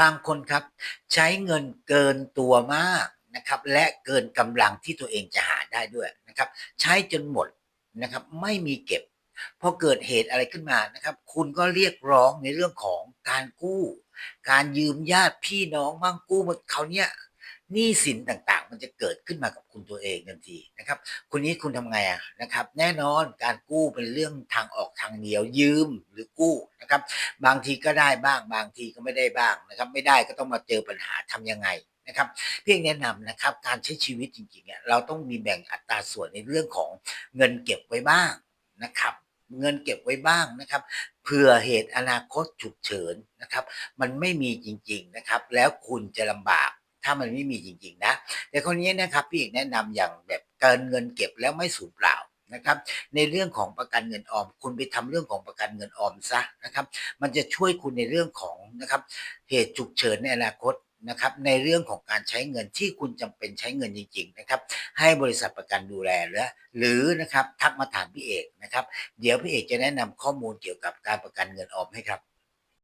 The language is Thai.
บางคนครับใช้เงินเกินตัวมากนะครับ และเกินกำลังที่ตัวเองจะหาได้ด้วยนะครับ ใช้จนหมดนะครับ ไม่มีเก็บพอเกิดเหตุอะไรขึ้นมานะครับ คุณก็เรียกร้องในเรื่องของการกู้ การยืมญาติพี่น้องบ้างกู้หมดเขาเนี้ยหนี้สินต่างๆ มันจะเกิดขึ้นมากับคุณตัวเองทันทีนะครับคุณนี้คุณทำไงอะนะครับ แน่นอนการกู้เป็นเรื่องทางออกทางเดียวยืมหรือกู้นะครับ บางทีก็ได้บ้าง บางทีก็ไม่ได้บ้างนะครับ ไม่ได้ก็ต้องมาเจอปัญหาทำยังไงนะครับเพียงแนะนำนะครับการใช้ชีวิตจริงๆเนี่ยเราต้องมีแบ่งอัตราส่วนในเรื่องของเงินเก็บไว้บ้างนะครับ เงินเก็บไว้บ้างนะครับเผื่อเหตุอนาคตฉุกเฉินนะครับ มันไม่มีจริง ๆนะครับ แล้วคุณจะลำบาก ถ้ามันไม่มีจริงๆนะ แต่คนนี้นะครับพี่เอกแนะนำอย่างแบบเกินเงินเก็บแล้วไม่สูญเปล่านะครับในเรื่องของประกันเงินออม คุณไปทำเรื่องของประกันเงินออมซะนะครับ มันจะช่วยคุณในเรื่องของนะครับเหตุฉุกเฉินในอนาคตนะครับในเรื่องของการใช้เงินที่คุณจำเป็นใช้เงินจริงๆนะครับให้บริษัทประกันดูแลหรือหรือนะครับทักมาถามพี่เอกนะครับ เดี๋ยวพี่เอกจะแนะนำข้อมูลเกี่ยวกับการประกันเงินออมให้ครับ